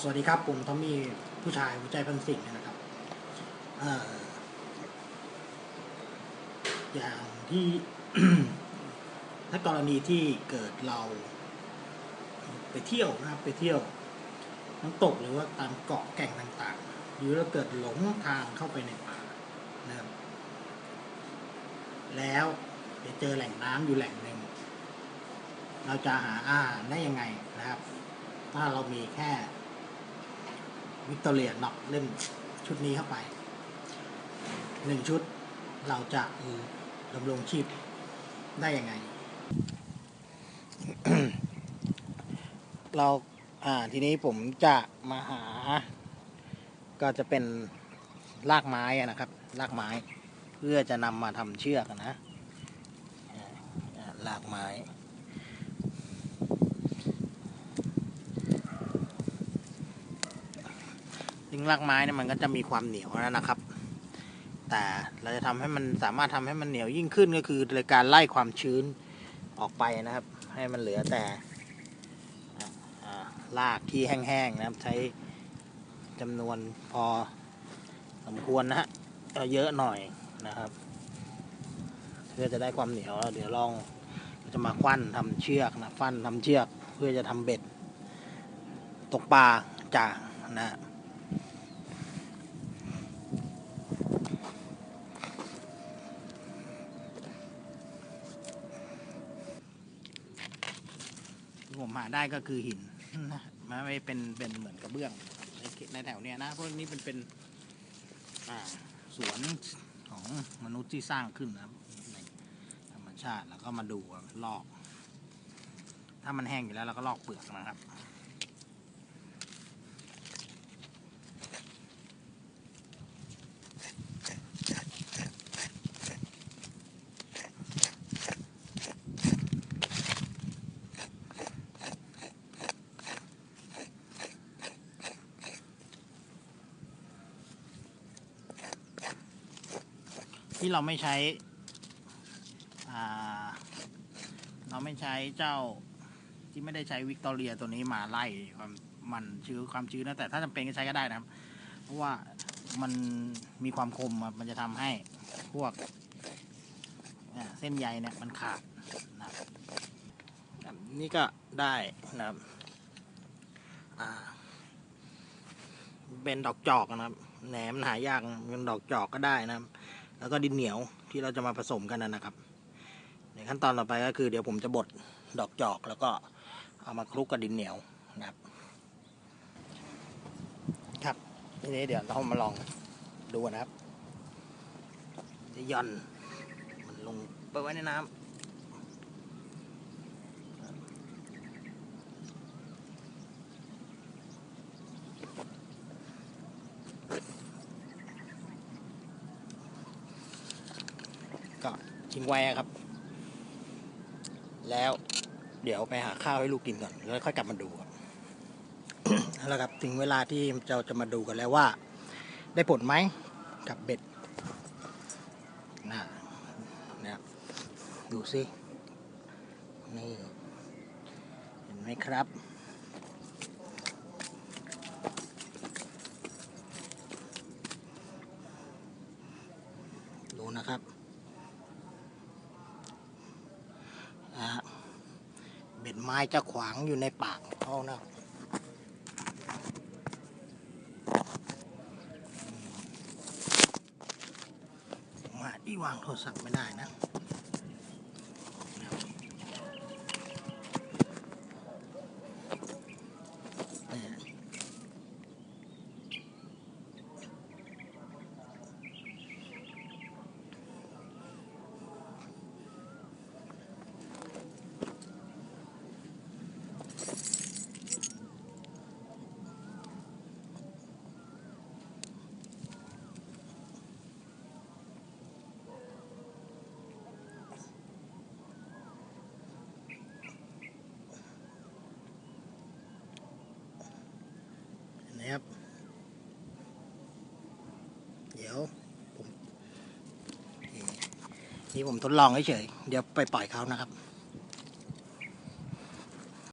สวัสดีครับ ผมทอมมี่ผู้ชายหัวใจพันสิ่งนะครับอออย่างที่ถ้ากรณีที่เกิดเรา ไปเที่ยวนะครับ ไปเที่ยวน้ำตกหรือว่าตามเกาะแก่งต่างๆ หรือเราเกิดหลงทางเข้าไปในป่านะครับ แล้วไปเจอแหล่งน้ำอยู่แหล่งหนึ่งเราจะหาอาหารได้ยังไงนะครับ ถ้าเรามีแค่ วิกตอเรียน็อกเล่นชุดนี้เข้าไปหนึ่งชุดเราจะดำรงชีพได้ยังไง เราอ่าทีนี้ผมจะมาหา ก็จะเป็นรากไม้นะครับรากไม้ เพื่อจะนำมาทำเชือกนะอ่าอ่ารากไม้ ซึ่งรากไม้เนี่ยมันก็จะมีความเหนียวแล้วนะครับ แต่เราจะทำให้มันสามารถทำให้มันเหนียวยิ่งขึ้นก็คือโดยการไล่ความชื้นออกไปนะครับ ให้มันเหลือแต่รากที่แห้งๆนะครับ ใช้จำนวนพอสมควรนะฮะเอาเยอะหน่อยนะครับ เพื่อจะได้ความเหนียวเดี๋ยวลองจะมาควันทำเชือกนะฟันทำเชือก เพื่อจะทำเบ็ด ตกปลาจ่างนะ ที่ผมหาได้ก็คือหินนะมันไม่เป็นเป็นเหมือนกระเบื้องในในแถวเนี้ยนะเพราะนี้เป็นเป็นอ่าสวนของมนุษย์ที่สร้างขึ้นนะในธรรมชาติแล้วก็มาดูลอก ถ้ามันแห้งอยู่แล้วเราก็ลอกเปลือกนะครับ ที่เราไม่ใช้เราไม่ใช้เจ้าที่ไม่ได้ใช้วิกตอเรียตัวนี้มาไล่ความมันชื้นความชื้นนะแต่ถ้าจำเป็นก็ใช้ก็ได้นะครับ เพราะว่ามันมีความคมมันจะทำให้พวกเส้นใยเนี่ยมันขาดนะครับนี่ก็ได้นะครับเป็นดอกจอกนะครับแหนมหายากเป็นดอกจอกก็ได้นะครับ แล้วก็ดินเหนียวที่เราจะมาผสมกันนะครับ ในขั้นตอนต่อไปก็คือเดี๋ยวผมจะบดดอกจอก แล้วก็เอามาคลุกกับดินเหนียวนะครับ ครับทีนี้เดี๋ยวเรามาลองดูนะครับจะย่อนมันลงไปไว้ในน้ำก็ ทิ้งไว้ครับ แล้วเดี๋ยวไปหาข้าวให้ลูกกินก่อนแล้วค่อยกลับมาดูครับเอาละครับถึงเวลาที่เราจะมาดูกันแล้วว่า ได้ผลไหมกับเบ็ดนะนะครับดูสินี่เห็นไหมครับ ดูนะครับอ่า เบ็ดไม้จะขวางอยู่ในปากเขานะมาที่วางโทรศัพท์ไม่ได้นะ นะครับ เดี๋ยวผมนี่ผมทดลองเฉยเดี๋ยวไปปล่อยเขานะครับ